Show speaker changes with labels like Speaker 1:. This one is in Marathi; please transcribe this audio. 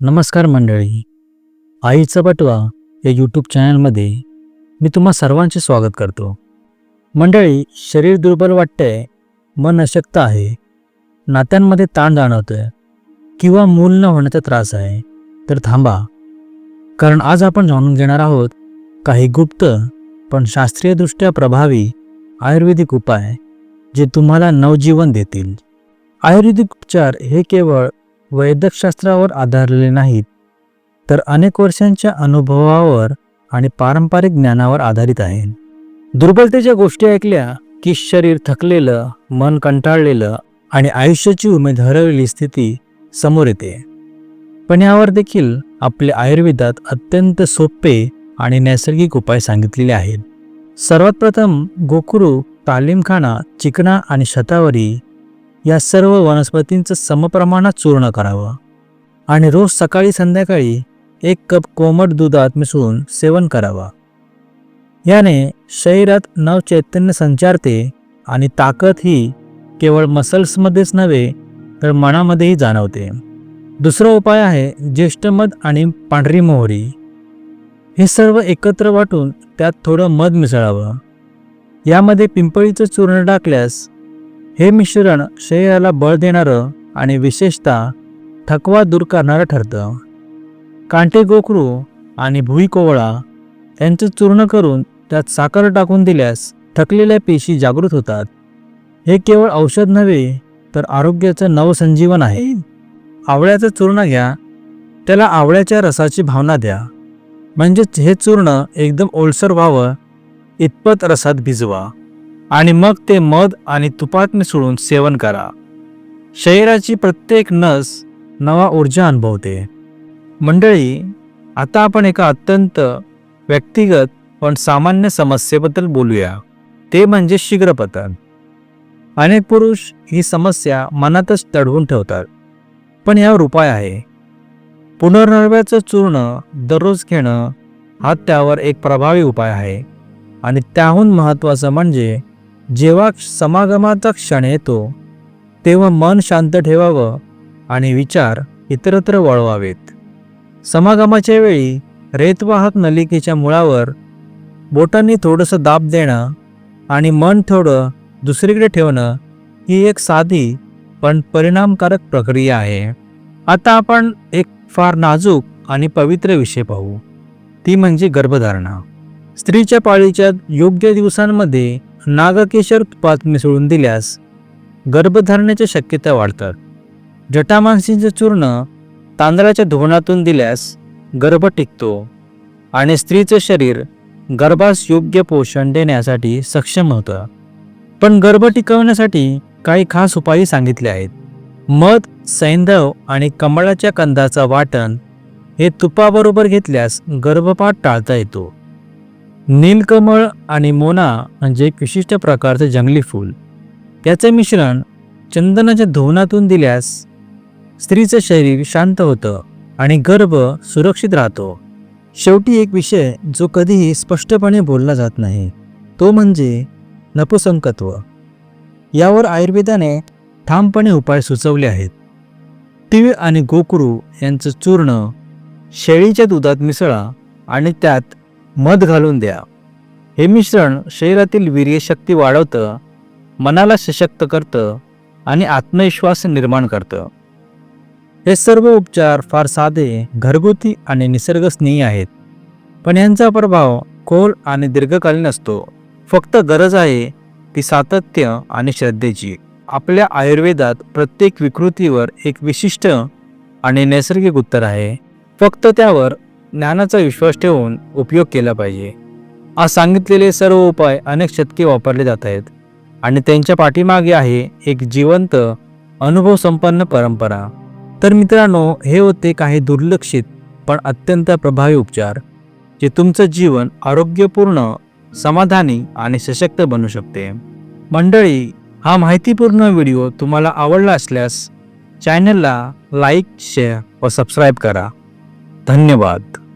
Speaker 1: नमस्कार मंडळी. आईचा बटवा या यूट्यूब चॅनलमध्ये मी तुम्हा सर्वांचे स्वागत करतो. मंडळी शरीर दुर्बल वाटतंय मन अशक्त आहे नात्यांमध्ये ताण जाणवतोय किंवा मूल न होण्याचा त्रास आहे तर थांबा. कारण आज आपण जाणून घेणार आहोत काही गुप्त पण शास्त्रीयदृष्ट्या प्रभावी आयुर्वेदिक उपाय जे तुम्हाला नवजीवन देतील. आयुर्वेदिक उपचार हे केवळ वैद्यकशास्त्रावर आधारलेले नाहीत तर अनेक वर्षांच्या अनुभवावर आणि पारंपरिक ज्ञानावर आधारित आहे दुर्बलतेच्या गोष्टी ऐकल्या की शरीर थकलेलं मन कंटाळलेलं आणि आयुष्याची उमेद हरवलेली स्थिती समोर येते. पण यावर देखील आपल्या आयुर्वेदात अत्यंत सोपे आणि नैसर्गिक उपाय सांगितलेले आहेत. सर्वात प्रथम गोकुरू तालीमखाना चिकना आणि शतावरी या सर्व वनस्पतींचं समप्रमाणात चूर्ण करावं. आणि रोज सकाळी संध्याकाळी एक कप कोमट दुधात मिसळून सेवन करावं. याने शरीरात नवचैतन्य संचारते आणि ताकद ही केवळ मसल्समध्येच नव्हे तर मनामध्येही जाणवते. दुसरा उपाय आहे ज्येष्ठ मध आणि पांढरी मोहरी. हे सर्व एकत्र वाटून त्यात थोडं मध मिसळावं. यामध्ये पिंपळीचं चूर्ण टाकल्यास हे मिश्रण शरीराला बळ देणारं आणि विशेषतः थकवा दूर करणारं ठरतं. कांटे गोखरू आणि भुई कोवळा यांचं चूर्ण करून त्यात साखर टाकून दिल्यास थकलेल्या पेशी जागृत होतात. हे केवळ औषध नव्हे तर आरोग्याचं नवसंजीवन आहे. आवळ्याचं चूर्ण घ्या. त्याला आवळ्याच्या रसाची भावना द्या. म्हणजेच हे चूर्ण एकदम ओलसर व्हावं इतपत रसात भिजवा. आणि मग ते मध आणि तुपात मिसळून सेवन करा. शरीराची प्रत्येक नस नवा ऊर्जा अनुभवते. मंडळी आता आपण एका अत्यंत व्यक्तिगत पण सामान्य समस्येबद्दल बोलूया. ते म्हणजे शीघ्रपतन. अनेक पुरुष ही समस्या मनातच तडवून ठेवतात. पण यावर उपाय आहे. पुनर्नव्याचं चूर्ण दररोज घेणं हा त्यावर एक प्रभावी उपाय आहे. आणि त्याहून महत्त्वाचं म्हणजे जेव्हा समागमाचा क्षण येतो तेव्हा मन शांत ठेवावं आणि विचार इतरत्र वळवावेत. समागमाच्या वेळी रेतवाहक नलिकेच्या मुळावर बोटांनी थोडंसं दाब देणं आणि मन थोडं दुसरीकडे ठेवणं ही एक साधी पण परिणामकारक प्रक्रिया आहे. आता आपण एक फार नाजूक आणि पवित्र विषय पाहू. ती म्हणजे गर्भधारणा. स्त्रीच्या पाळीच्या योग्य दिवसांमध्ये नागकेशर तुपात मिसळून दिल्यास गर्भधारणाच्या शक्यता वाढतात. जटामानसींचं चूर्ण तांदळाच्या धुवणातून दिल्यास गर्भ टिकतो आणि स्त्रीचं शरीर गर्भास योग्य पोषण देण्यासाठी सक्षम होतं. पण गर्भ टिकवण्यासाठी काही खास उपायही सांगितले आहेत. मध सैंधव आणि कमळाच्या कंदाचा वाटण हे तुपाबरोबर घेतल्यास गर्भपात टाळता येतो. नीलकमळ आणि मोना म्हणजे एक विशिष्ट प्रकारचं जंगली फूल. त्याचे मिश्रण चंदनाच्या धुवनातून दिल्यास स्त्रीचं शरीर शांत होतं आणि गर्भ सुरक्षित राहतो. शेवटी एक विषय जो कधीही स्पष्टपणे बोलला जात नाही तो म्हणजे नपुसंकत्व. यावर आयुर्वेदाने ठामपणे उपाय सुचवले आहेत. तीळ आणि गोकुरू यांचं चूर्ण शेळीच्या दुधात मिसळा आणि त्यात मध घालून द्या. हे मिश्रण शरीरातील वीर्यशक्ती वाढवतं मनाला सशक्त करतं आणि आत्मविश्वास निर्माण करतं. हे सर्व उपचार फार साधे घरगुती आणि निसर्गस्नेही आहेत. पण यांचा प्रभाव खोल आणि दीर्घकालीन असतो. फक्त गरज आहे ती सातत्य आणि श्रद्धेची. आपल्या आयुर्वेदात प्रत्येक विकृतीवर एक विशिष्ट आणि नैसर्गिक उत्तर आहे. फक्त त्यावर ज्ञानाचा विश्वास ठेवून उपयोग केला पाहिजे. आज सांगितलेले सर्व उपाय अनेक शतके वापरले जात आहेत आणि त्यांच्या पाठीमागे आहे एक जिवंत अनुभव संपन्न परंपरा. तर मित्रांनो हे होते काही दुर्लक्षित पण अत्यंत प्रभावी उपचार जे तुमचं जीवन आरोग्यपूर्ण समाधानी आणि सशक्त बनू शकते. मंडळी हा माहितीपूर्ण व्हिडिओ तुम्हाला आवडला असल्यास चॅनलला लाईक शेअर व सबस्क्राईब करा. धन्यवाद.